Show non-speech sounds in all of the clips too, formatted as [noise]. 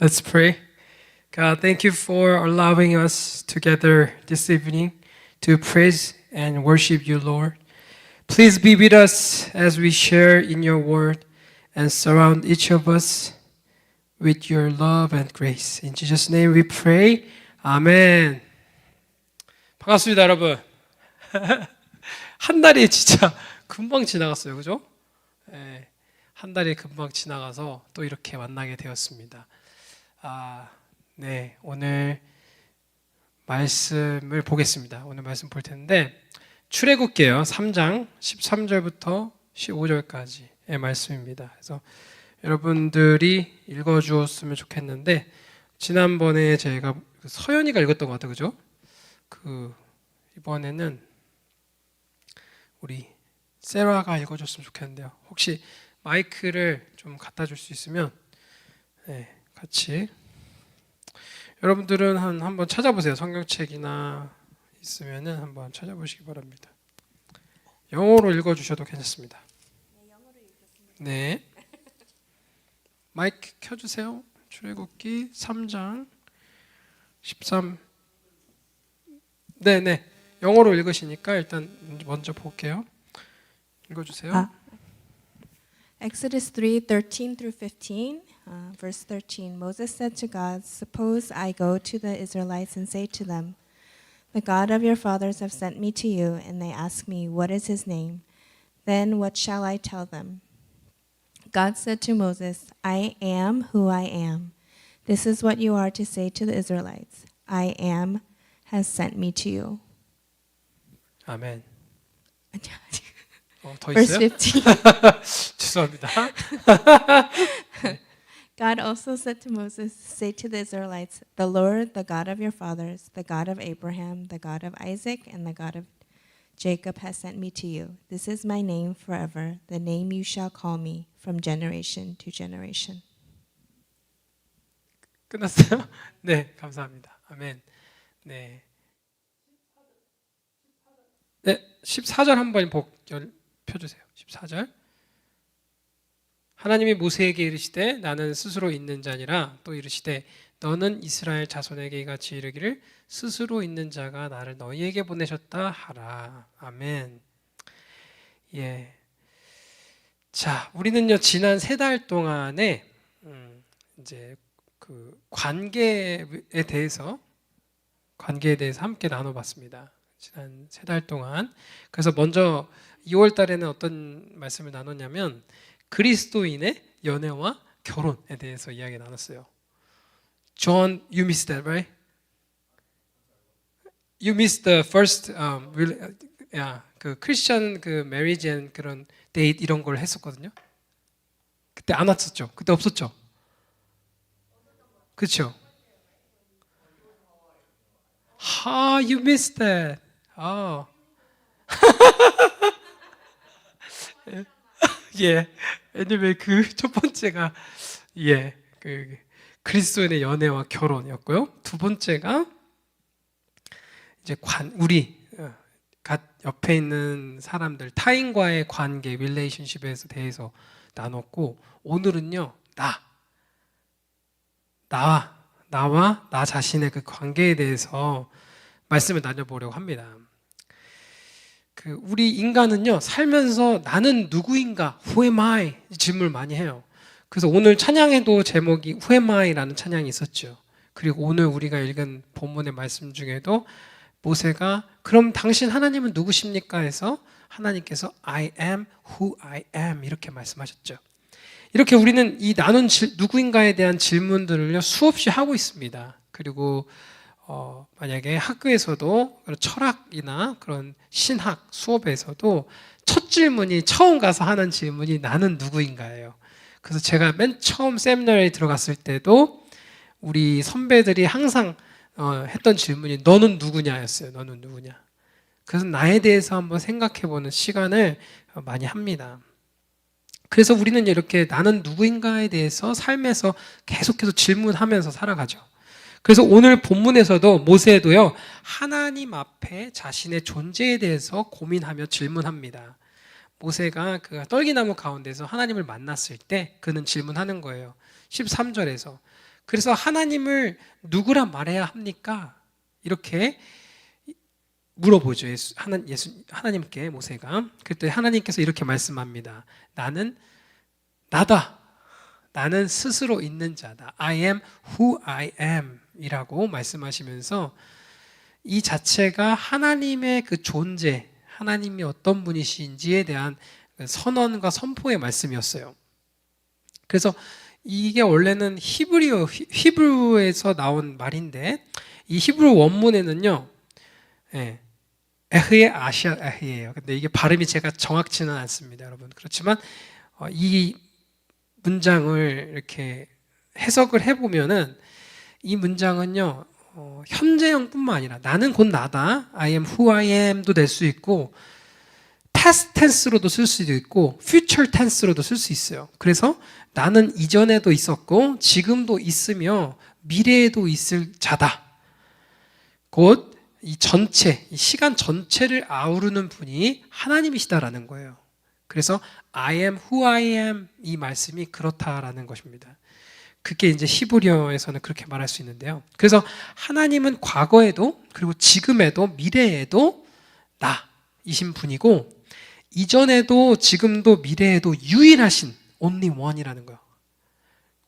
Let's pray. God, thank you for allowing us together this evening to praise and worship you, Lord. Please be with us as we share in your word and surround each of us with your love and grace. In Jesus' name we pray. 아멘. 반갑습니다, 여러분. [laughs] 한 달이 진짜 금방 지나갔어요, 그죠? 예, 한 달이 금방 지나가서 또 이렇게 만나게 되었습니다. 아, 네, 오늘 말씀을 보겠습니다. 오늘 말씀 볼 텐데 출애굽기요 3장 13절부터 15절까지의 말씀입니다. 그래서 여러분들이 읽어 주었으면 좋겠는데 지난번에 제가 서연이가 읽었던 것 같아요. 그죠? 그 이번에는 우리 세라가 읽어 줬으면 좋겠는데요. 혹시 마이크를 좀 갖다 줄 수 있으면 네, 같이 여러분들은 한 한번 찾아보세요. 성경책이나 있으면은 한번 찾아보시기 바랍니다. 영어로 읽어 주셔도 괜찮습니다. 네. 마이크 켜 주세요. 출애굽기 3장 13. 네 네. 영어로 읽으시니까 일단 먼저 볼게요. 읽어 주세요. 아. Exodus 3 13 through 15. Uh, verse 13 Moses said to God, Suppose I go to the Israelites and say to them, The God of your fathers have sent me to you, and they ask me, What is his name? Then what shall I tell them? God said to Moses, I am who I am. This is what you are to say to the Israelites I am has sent me to you. 아멘. [laughs] 어, 더 Verse 있어요? 15. [laughs] 죄송합니다. [laughs] God also said to Moses, Say to the Israelites, The Lord, the God of your fathers, the God of Abraham, the God of Isaac, and the God of Jacob has sent me to you. This is my name forever, the name you shall call me from generation to generation. 끝났어요? [laughs] 네, 감사합니다. 아멘. 네. 네, 14절 한번 복 열, 펴주세요. 14절. 하나님이 모세에게 이르시되 나는 스스로 있는 자니라 또 이르시되 너는 이스라엘 자손에게 이같이 이르기를 스스로 있는 자가 나를 너희에게 보내셨다 하라. 아멘. 예. 자, 우리는요 지난 세 달 동안에 음, 이제 그 관계에 대해서 관계에 대해서 함께 나눠봤습니다. 지난 세 달 동안. 그래서 먼저 2월 달에는 어떤 말씀을 나눴냐면 그리스도인의 연애와 결혼에 대해서 이야기 나눴어요. John, you missed that, right? You missed the first, um, 야, 그 크리스천 그 marriage and 그런 데이트 이런 걸 했었거든요. 그때 안 왔었죠. 그때 없었죠. 그렇죠. 아, you missed that. 아. [laughs] 예. anyway 그첫 번째가 예. 그 그리스도인의 연애와 결혼이었고요. 두 번째가 이제 관 우리 어, 갓 옆에 있는 사람들 타인과의 관계 릴레이션십에 대해서 나눴고 오늘은요. 나 나와 나와 나 자신의 그 관계에 대해서 말씀을 나눠보려고 합니다. 그 우리 인간은요 살면서 나는 누구인가, who am I 이 질문을 많이 해요. 그래서 오늘 찬양에도 제목이 who am I라는 찬양이 있었죠. 그리고 오늘 우리가 읽은 본문의 말씀 중에도 모세가 그럼 당신 하나님은 누구십니까? 해서 하나님께서 I am who I am 이렇게 말씀하셨죠. 이렇게 우리는 이 나눈 질- 누구인가에 대한 질문들을요 수없이 하고 있습니다. 그리고 어, 만약에 학교에서도 철학이나 그런 신학 수업에서도 첫 질문이 처음 가서 하는 질문이 나는 누구인가예요. 그래서 제가 맨 처음 세미나에 들어갔을 때도 우리 선배들이 항상 어, 했던 질문이 너는 누구냐였어요. 너는 누구냐. 그래서 나에 대해서 한번 생각해보는 시간을 어, 많이 합니다. 그래서 우리는 이렇게 나는 누구인가에 대해서 삶에서 계속해서 질문하면서 살아가죠. 그래서 오늘 본문에서도 모세도요, 하나님 앞에 자신의 존재에 대해서 고민하며 질문합니다. 모세가 그 떨기나무 가운데서 하나님을 만났을 때 그는 질문하는 거예요. 13절에서 그래서 하나님을 누구라 말해야 합니까? 이렇게 물어보죠. 예수, 하나, 예수, 하나님께 모세가. 그때 하나님께서 이렇게 말씀합니다. 나는 나다. 나는 스스로 있는 자다. I am who I am. 이라고 말씀하시면서 이 자체가 하나님의 그 존재, 하나님이 어떤 분이신지에 대한 그 선언과 선포의 말씀이었어요. 그래서 이게 원래는 히브리어, 히- 히브리어에서 나온 말인데 이 히브리 원문에는요, 예, 에흐의 아시아 에흐예요. 근데 이게 발음이 제가 정확치는 않습니다, 여러분. 그렇지만 어, 이 문장을 이렇게 해석을 해보면은 이 문장은요 어, 현재형뿐만 아니라 나는 곧 나다, I am who I am도 될 수 있고 past tense로도 쓸 수도 있고 future tense로도 쓸 수 있어요. 그래서 나는 이전에도 있었고 지금도 있으며 미래에도 있을 자다. 곧 이 전체, 이 시간 전체를 아우르는 분이 하나님이시다라는 거예요. 그래서 I am who I am 이 말씀이 그렇다라는 것입니다. 그게 이제 히브리어에서는 그렇게 말할 수 있는데요. 그래서 하나님은 과거에도 그리고 지금에도 미래에도 나이신 분이고 이전에도 지금도 미래에도 유일하신 only one이라는 거예요.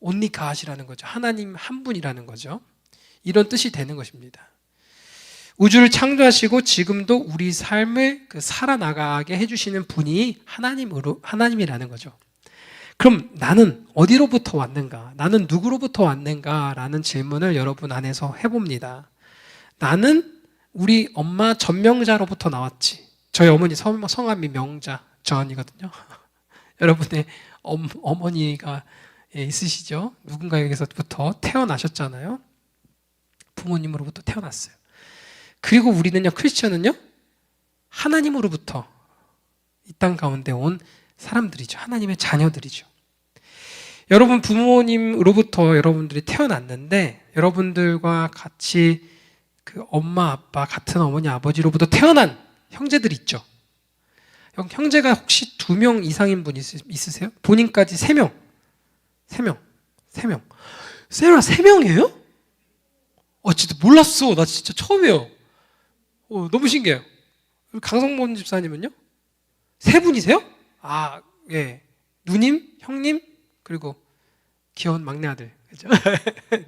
only God이라는 거죠. 하나님 한 분이라는 거죠. 이런 뜻이 되는 것입니다. 우주를 창조하시고 지금도 우리 삶을 그 살아나가게 해주시는 분이 하나님으로 하나님이라는 거죠. 그럼 나는 어디로부터 왔는가? 나는 누구로부터 왔는가 라는 질문을 여러분 안에서 해봅니다. 나는 우리 엄마 전명자로부터 나왔지. 저희 어머니 성, 성함이 명자 전이거든요. [laughs] 여러분의 엄, 어머니가 예, 있으시죠? 누군가에게서부터 태어나셨잖아요. 부모님으로부터 태어났어요. 그리고 우리는요, 크리스천은요, 하나님으로부터 이 땅 가운데 온 사람들이죠. 하나님의 자녀들이죠. 여러분 부모님으로부터 여러분들이 태어났는데 여러분들과 같이 그 엄마 아빠 같은 어머니 아버지로부터 태어난 형제들 있죠. 형, 형제가 혹시 두 명 이상인 분 있, 있으세요? 본인까지 세 명, 세 명, 세 명. 세라 세 명이에요? 어 진짜 몰랐어. 나 진짜 처음이에요. 어, 너무 신기해요. 강성범 집사님은요? 세 분이세요? 아, 예. 누님, 형님, 그리고 귀여운 막내 아들. 그죠?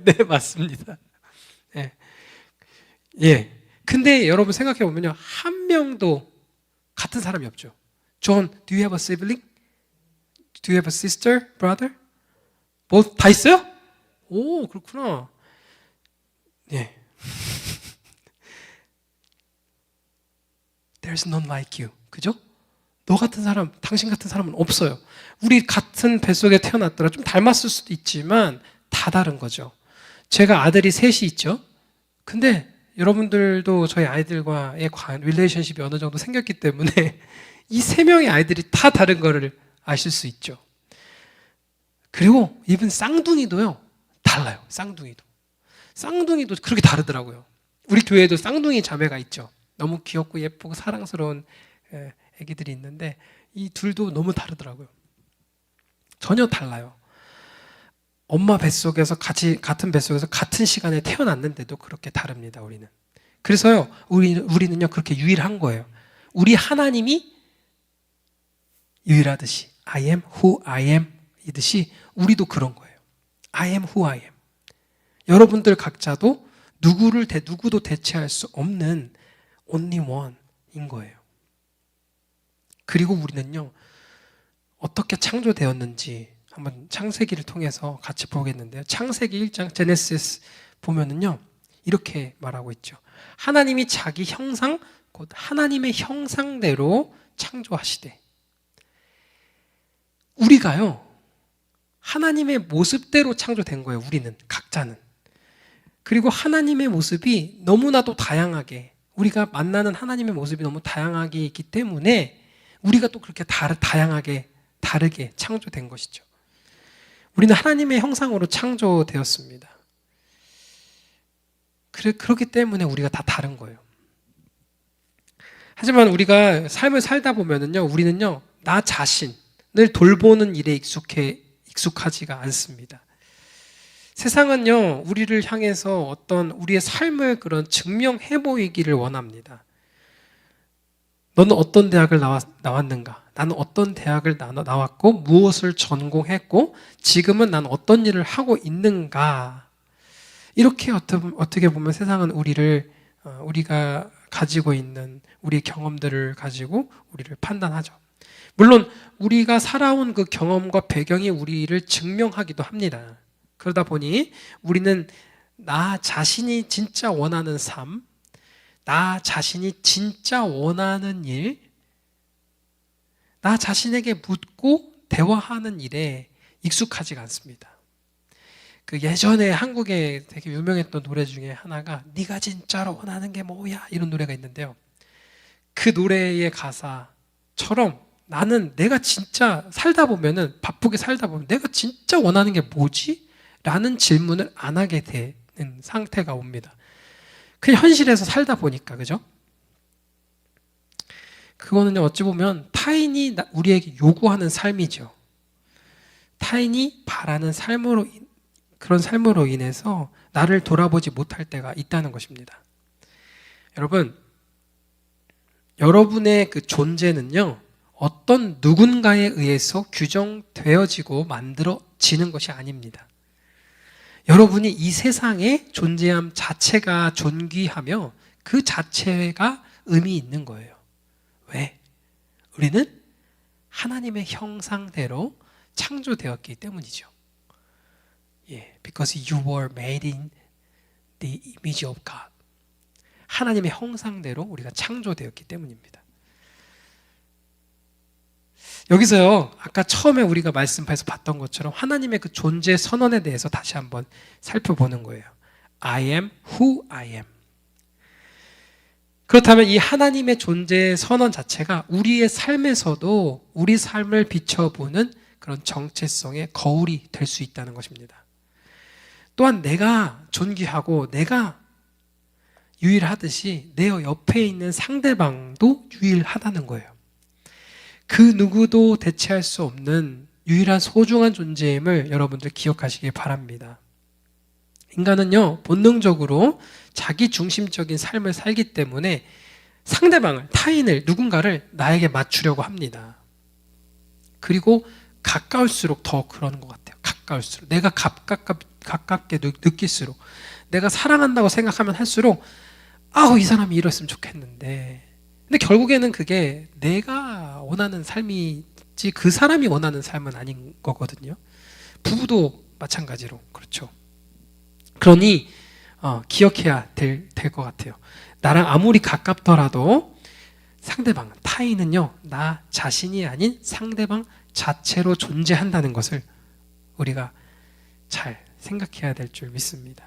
네, 맞습니다. 예. 예. 근데 여러분 생각해 보면요. 한 명도 같은 사람이 없죠. John, do you have a sibling? Do you have a sister, brother? 뭐 다 있어요? 오, 그렇구나. 예. There's none like you. 그죠? 너 같은 사람, 당신 같은 사람은 없어요. 우리 같은 뱃속에 태어났더라 좀 닮았을 수도 있지만 다 다른 거죠. 제가 아들이 셋이 있죠. 근데 여러분들도 저희 아이들과의 관, 릴레이션십이 어느 정도 생겼기 때문에 [laughs] 이 세 명의 아이들이 다 다른 거를 아실 수 있죠. 그리고 이분 쌍둥이도요. 달라요. 쌍둥이도. 쌍둥이도 그렇게 다르더라고요. 우리 교회에도 쌍둥이 자매가 있죠. 너무 귀엽고 예쁘고 사랑스러운 에, 애기들이 있는데 이 둘도 너무 다르더라고요. 전혀 달라요. 엄마 뱃속에서 같이 같은 뱃속에서 같은 시간에 태어났는데도 그렇게 다릅니다. 우리는. 그래서요. 우리 우리는요 그렇게 유일한 거예요. 우리 하나님이 유일하듯이 I am who I am 이듯이 우리도 그런 거예요. I am who I am. 여러분들 각자도 누구를 대 누구도 대체할 수 없는 only one인 거예요. 그리고 우리는요, 어떻게 창조되었는지 한번 창세기를 통해서 같이 보겠는데요. 창세기 1장 제네시스 보면은요, 이렇게 말하고 있죠. 하나님이 자기 형상, 곧 하나님의 형상대로 창조하시되. 우리가요, 하나님의 모습대로 창조된 거예요, 우리는, 각자는. 그리고 하나님의 모습이 너무나도 다양하게, 우리가 만나는 하나님의 모습이 너무 다양하게 있기 때문에 우리가 또 그렇게 다르, 다양하게 다르게 창조된 것이죠. 우리는 하나님의 형상으로 창조되었습니다. 그래, 그렇기 때문에 우리가 다 다른 거예요. 하지만 우리가 삶을 살다 보면은요, 우리는요, 나 자신을 돌보는 일에 익숙해, 익숙하지가 않습니다. 세상은요, 우리를 향해서 어떤 우리의 삶을 그런 증명해 보이기를 원합니다. 너는 어떤 대학을 나왔, 나왔는가? 나는 어떤 대학을 나, 나왔고, 무엇을 전공했고, 지금은 난 어떤 일을 하고 있는가? 이렇게 어떻게 보면 세상은 우리를, 어, 우리가 가지고 있는 우리의 경험들을 가지고 우리를 판단하죠. 물론, 우리가 살아온 그 경험과 배경이 우리를 증명하기도 합니다. 그러다 보니 우리는 나 자신이 진짜 원하는 삶, 나 자신이 진짜 원하는 일, 나 자신에게 묻고 대화하는 일에 익숙하지가 않습니다. 그 예전에 한국에 되게 유명했던 노래 중에 하나가 네가 진짜로 원하는 게 뭐야 이런 노래가 있는데요. 그 노래의 가사처럼 나는 내가 진짜 살다 보면은 바쁘게 살다 보면 내가 진짜 원하는 게 뭐지? 라는 질문을 안 하게 되는 상태가 옵니다. 그냥 현실에서 살다 보니까 그죠? 그거는 어찌 보면 타인이 나- 우리에게 요구하는 삶이죠. 타인이 바라는 삶으로 인- 그런 삶으로 인해서 나를 돌아보지 못할 때가 있다는 것입니다. 여러분, 여러분의 그 존재는요 어떤 누군가에 의해서 규정되어지고 만들어지는 것이 아닙니다. 여러분이 이 세상의 존재함 자체가 존귀하며 그 자체가 의미 있는 거예요. 왜? 우리는 하나님의 형상대로 창조되었기 때문이죠. 예, because you were made in the image of God. 하나님의 형상대로 우리가 창조되었기 때문입니다. 여기서요, 아까 처음에 우리가 말씀에서 봤던 것처럼 하나님의 그 존재 선언에 대해서 다시 한번 살펴보는 거예요. I am who I am. 그렇다면 이 하나님의 존재 선언 자체가 우리의 삶에서도 우리 삶을 비춰보는 그런 정체성의 거울이 될 수 있다는 것입니다. 또한 내가 존귀하고 내가 유일하듯이 내 옆에 있는 상대방도 유일하다는 거예요. 그 누구도 대체할 수 없는 유일한 소중한 존재임을 여러분들 기억하시길 바랍니다. 인간은요, 본능적으로 자기 중심적인 삶을 살기 때문에 상대방을, 타인을, 누군가를 나에게 맞추려고 합니다. 그리고 가까울수록 더 그러는 것 같아요. 가까울수록. 내가 가깝, 가깝게 느- 느낄수록. 내가 사랑한다고 생각하면 할수록, 아우, 이 사람이 이랬으면 좋겠는데. 근데 결국에는 그게 내가 원하는 삶이지 그 사람이 원하는 삶은 아닌 거거든요. 부부도 마찬가지로. 그렇죠. 그러니, 어, 기억해야 될, 될것 같아요. 나랑 아무리 가깝더라도 상대방, 타인은요, 나 자신이 아닌 상대방 자체로 존재한다는 것을 우리가 잘 생각해야 될 줄 믿습니다.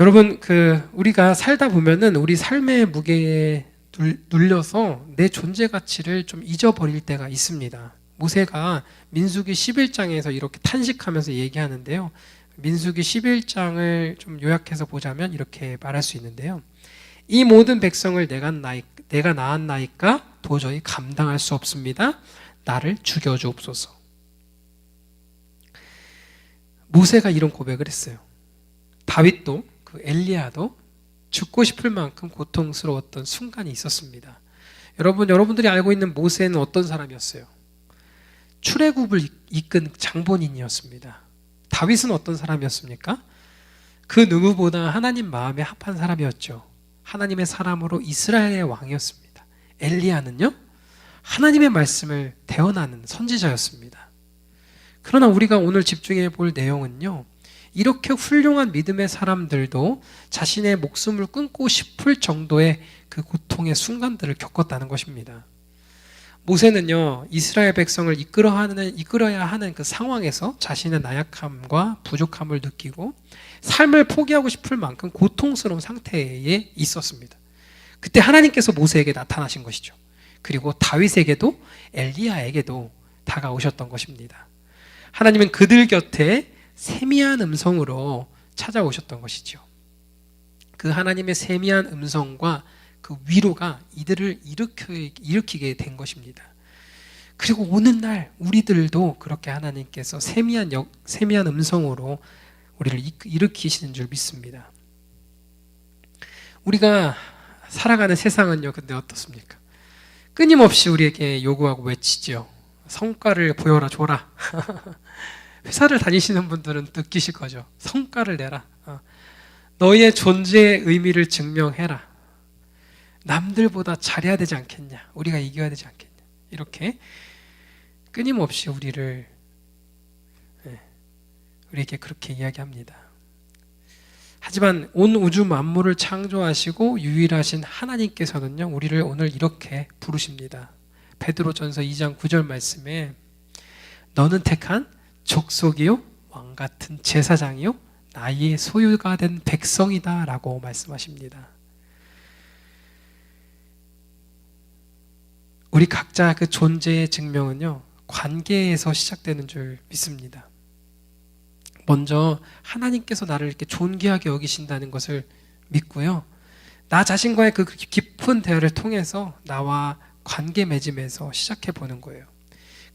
여러분, 그, 우리가 살다 보면은 우리 삶의 무게에 눌- 눌려서 내 존재 가치를 좀 잊어버릴 때가 있습니다. 모세가 민수기 11장에서 이렇게 탄식하면서 얘기하는데요. 민수기 11장을 좀 요약해서 보자면 이렇게 말할 수 있는데요. 이 모든 백성을 내가 나이, 내가 낳았나이까 도저히 감당할 수 없습니다. 나를 죽여 주옵소서. 모세가 이런 고백을 했어요. 다윗도 그 엘리야도 죽고 싶을 만큼 고통스러웠던 순간이 있었습니다. 여러분 여러분들이 알고 있는 모세는 어떤 사람이었어요? 출애굽을 이- 이끈 장본인이었습니다. 다윗은 어떤 사람이었습니까? 그 누구보다 하나님 마음에 합한 사람이었죠. 하나님의 사람으로 이스라엘의 왕이었습니다. 엘리야는요, 하나님의 말씀을 대언하는 선지자였습니다. 그러나 우리가 오늘 집중해 볼 내용은요, 이렇게 훌륭한 믿음의 사람들도 자신의 목숨을 끊고 싶을 정도의 그 고통의 순간들을 겪었다는 것입니다. 모세는요, 이스라엘 백성을 이끌어 하는, 이끌어야 하는 그 상황에서 자신의 나약함과 부족함을 느끼고 삶을 포기하고 싶을 만큼 고통스러운 상태에 있었습니다. 그때 하나님께서 모세에게 나타나신 것이죠. 그리고 다윗에게도 엘리야에게도 다가오셨던 것입니다. 하나님은 그들 곁에 세미한 음성으로 찾아오셨던 것이죠. 그 하나님의 세미한 음성과 그 위로가 이들을 일으켜, 일으키게 된 것입니다. 그리고 오는 날 우리들도 그렇게 하나님께서 세미한 역, 세미한 음성으로 우리를 이- 일으키시는 줄 믿습니다. 우리가 살아가는 세상은요, 근데 어떻습니까? 끊임없이 우리에게 요구하고 외치죠. 성과를 보여라, 줘라. [laughs] 회사를 다니시는 분들은 느끼실 거죠. 성과를 내라. 어. 너희의 존재의 의미를 증명해라. 남들보다 잘해야 되지 않겠냐? 우리가 이겨야 되지 않겠냐? 이렇게 끊임없이 우리를 예, 우리에게 그렇게 이야기합니다. 하지만 온 우주 만물을 창조하시고 유일하신 하나님께서는요 우리를 오늘 이렇게 부르십니다. 베드로전서 2장 9절 말씀에 너는 택한 족속이요 왕 같은 제사장이요 나의 소유가 된 백성이다라고 말씀하십니다. 우리 각자 그 존재의 증명은요 관계에서 시작되는 줄 믿습니다. 먼저 하나님께서 나를 이렇게 존귀하게 여기신다는 것을 믿고요. 나 자신과의 그 깊은 대화를 통해서 나와 관계 맺음에서 시작해 보는 거예요.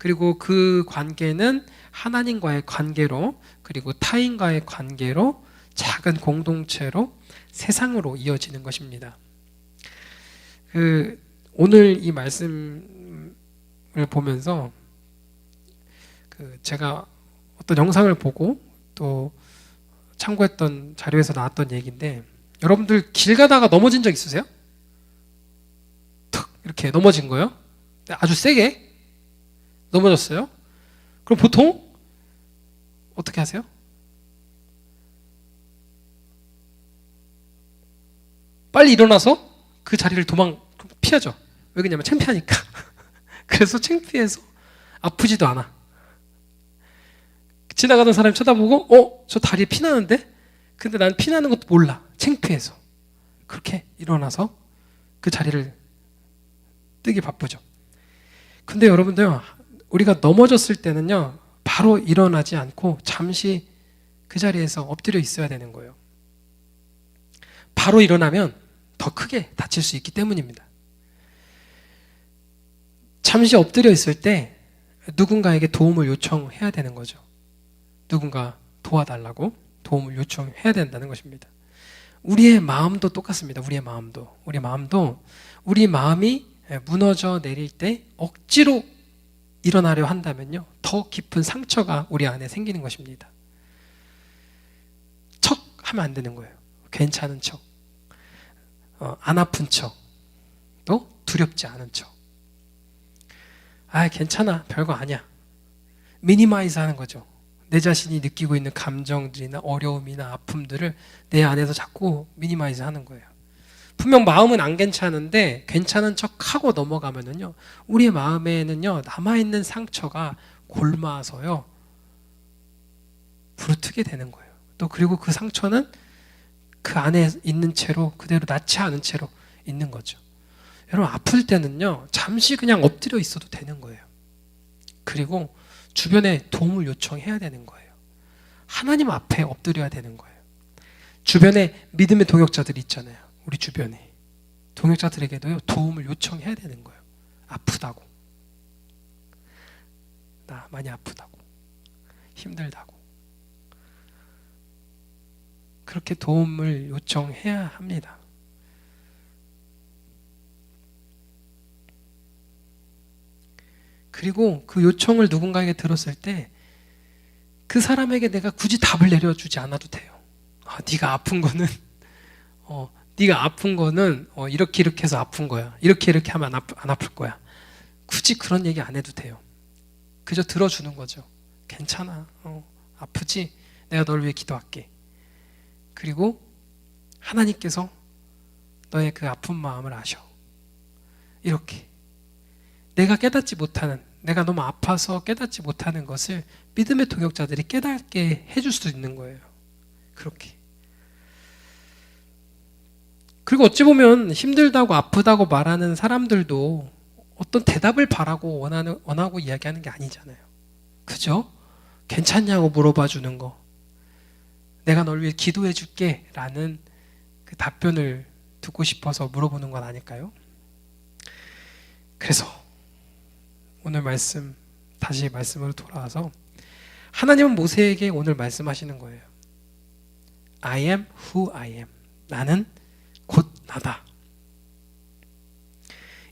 그리고 그 관계는 하나님과의 관계로 그리고 타인과의 관계로 작은 공동체로 세상으로 이어지는 것입니다. 그 오늘 이 말씀을 보면서 그 제가 어떤 영상을 보고 또 참고했던 자료에서 나왔던 얘기인데 여러분들 길 가다가 넘어진 적 있으세요? 툭 이렇게 넘어진 거예요? 아주 세게 넘어졌어요? 그럼 보통 어떻게 하세요? 빨리 일어나서 그 자리를 도망 피하죠. 왜 그러냐면 창피하니까. [laughs] 그래서 창피해서 아프지도 않아. 지나가던 사람이 쳐다보고 어? 저 다리에 피 나는데? 근데 난 피 나는 것도 몰라. 창피해서. 그렇게 일어나서 그 자리를 뜨기 바쁘죠. 근데 여러분들 우리가 넘어졌을 때는요. 바로 일어나지 않고 잠시 그 자리에서 엎드려 있어야 되는 거예요. 바로 일어나면 더 크게 다칠 수 있기 때문입니다. 잠시 엎드려 있을 때 누군가에게 도움을 요청해야 되는 거죠. 누군가 도와달라고 도움을 요청해야 된다는 것입니다. 우리의 마음도 똑같습니다. 우리의 마음도. 우리 마음도 우리 마음이 무너져 내릴 때 억지로 일어나려 한다면요. 더 깊은 상처가 우리 안에 생기는 것입니다. 척 하면 안 되는 거예요. 괜찮은 척. 어, 안 아픈 척. 또 두렵지 않은 척. 아, 괜찮아. 별거 아니야. 미니마이즈 하는 거죠. 내 자신이 느끼고 있는 감정들이나 어려움이나 아픔들을 내 안에서 자꾸 미니마이즈 하는 거예요. 분명 마음은 안 괜찮은데 괜찮은 척 하고 넘어가면은요. 우리의 마음에는요. 남아 있는 상처가 골마서요. 부르트게 되는 거예요. 또 그리고 그 상처는 그 안에 있는 채로 그대로 낫지 않은 채로 있는 거죠. 여러분 아플 때는요. 잠시 그냥 엎드려 있어도 되는 거예요. 그리고 주변에 도움을 요청해야 되는 거예요. 하나님 앞에 엎드려야 되는 거예요. 주변에 믿음의 동역자들이 있잖아요. 우리 주변에. 동역자들에게도요, 도움을 요청해야 되는 거예요. 아프다고. 나 많이 아프다고. 힘들다고. 그렇게 도움을 요청해야 합니다. 그리고 그 요청을 누군가에게 들었을 때 그 사람에게 내가 굳이 답을 내려주지 않아도 돼요. 아, 네가 아픈 거는 [laughs] 어, 네가 아픈 거는 어, 이렇게 이렇게 해서 아픈 거야. 이렇게 이렇게 하면 안, 아프, 안 아플 거야. 굳이 그런 얘기 안 해도 돼요. 그저 들어주는 거죠. 괜찮아. 어, 아프지? 내가 널 위해 기도할게. 그리고 하나님께서 너의 그 아픈 마음을 아셔. 이렇게 내가 깨닫지 못하는 내가 너무 아파서 깨닫지 못하는 것을 믿음의 동역자들이 깨닫게 해줄 수도 있는 거예요. 그렇게. 그리고 어찌 보면 힘들다고 아프다고 말하는 사람들도 어떤 대답을 바라고 원하는, 원하고 이야기하는 게 아니잖아요. 그죠? 괜찮냐고 물어봐 주는 거. 내가 널 위해 기도해 줄게. 라는 그 답변을 듣고 싶어서 물어보는 건 아닐까요? 그래서 오늘 말씀 다시 말씀으로 돌아와서 하나님은 모세에게 오늘 말씀하시는 거예요. I am who I am. 나는 곧 나다.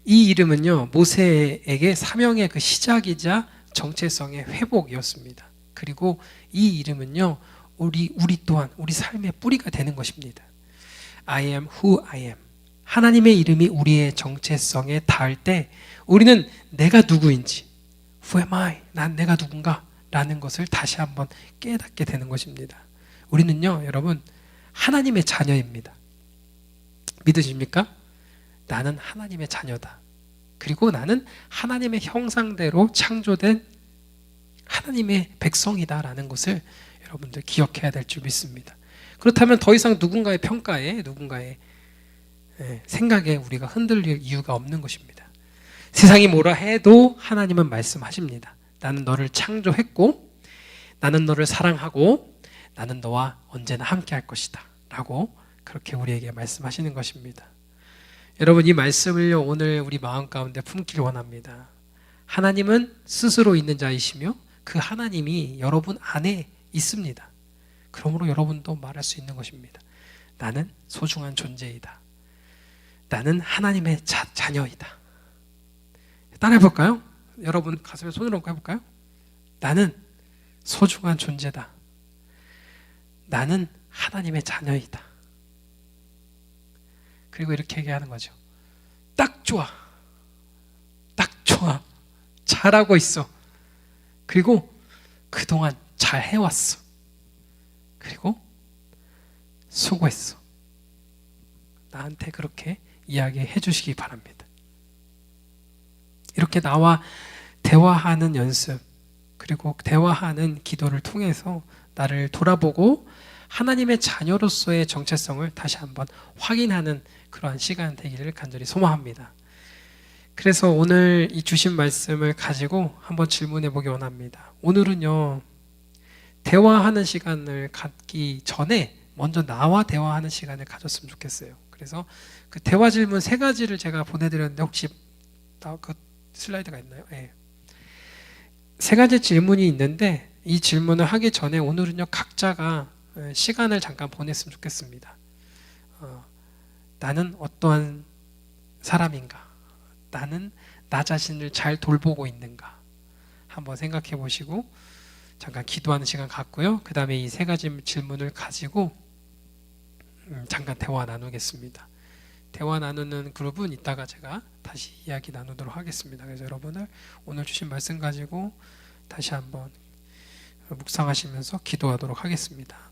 이 이름은요 모세에게 사명의 그 시작이자 정체성의 회복이었습니다. 그리고 이 이름은요 우리 우리 또한 우리 삶의 뿌리가 되는 것입니다. I am who I am. 하나님의 이름이 우리의 정체성에 닿을 때 우리는 내가 누구인지 Who am I? 난 내가 누군가? 라는 것을 다시 한번 깨닫게 되는 것입니다. 우리는요, 여러분, 하나님의 자녀입니다. 믿으십니까? 나는 하나님의 자녀다. 그리고 나는 하나님의 형상대로 창조된 하나님의 백성이다라는 것을 여러분들 기억해야 될 줄 믿습니다. 그렇다면 더 이상 누군가의 평가에, 누군가의 예, 생각에 우리가 흔들릴 이유가 없는 것입니다. 세상이 뭐라 해도 하나님은 말씀하십니다. 나는 너를 창조했고, 나는 너를 사랑하고, 나는 너와 언제나 함께 할 것이다. 라고 그렇게 우리에게 말씀하시는 것입니다. 여러분, 이 말씀을요, 오늘 우리 마음 가운데 품기를 원합니다. 하나님은 스스로 있는 자이시며, 그 하나님이 여러분 안에 있습니다. 그러므로 여러분도 말할 수 있는 것입니다. 나는 소중한 존재이다. 나는 하나님의 자, 자녀이다. 따라해 볼까요? 여러분 가슴에 손을 얹고 해볼까요? 나는 소중한 존재다. 나는 하나님의 자녀이다. 그리고 이렇게 얘기하는 거죠. 딱 좋아. 딱 좋아. 잘하고 있어. 그리고 그동안 잘 해왔어. 그리고 수고했어. 나한테 그렇게 이야기해 주시기 바랍니다. 이렇게 나와 대화하는 연습, 그리고 대화하는 기도를 통해서 나를 돌아보고 하나님의 자녀로서의 정체성을 다시 한번 확인하는 그러한 시간 되기를 간절히 소망합니다. 그래서 오늘 이 주신 말씀을 가지고 한번 질문해 보기 원합니다. 오늘은요, 대화하는 시간을 갖기 전에 먼저 나와 대화하는 시간을 가졌으면 좋겠어요. 그래서 그 대화 질문 세 가지를 제가 보내드렸는데 혹시 나그 슬라이드가 있나요? 예. 세 가지 질문이 있는데 이 질문을 하기 전에 오늘은요 각자가 예, 시간을 잠깐 보냈으면 좋겠습니다. 어, 나는 어떠한 사람인가? 나는 나 자신을 잘 돌보고 있는가? 한번 생각해 보시고 잠깐 기도하는 시간 갖고요. 그 다음에 이 세 가지 질문을 가지고 음, 잠깐 대화 나누겠습니다. 대화 나누는 그룹은 이따가 제가 다시 이야기 나누도록 하겠습니다. 그래서 여러분을 오늘 주신 말씀 가지고 다시 한번 묵상하시면서 기도하도록 하겠습니다.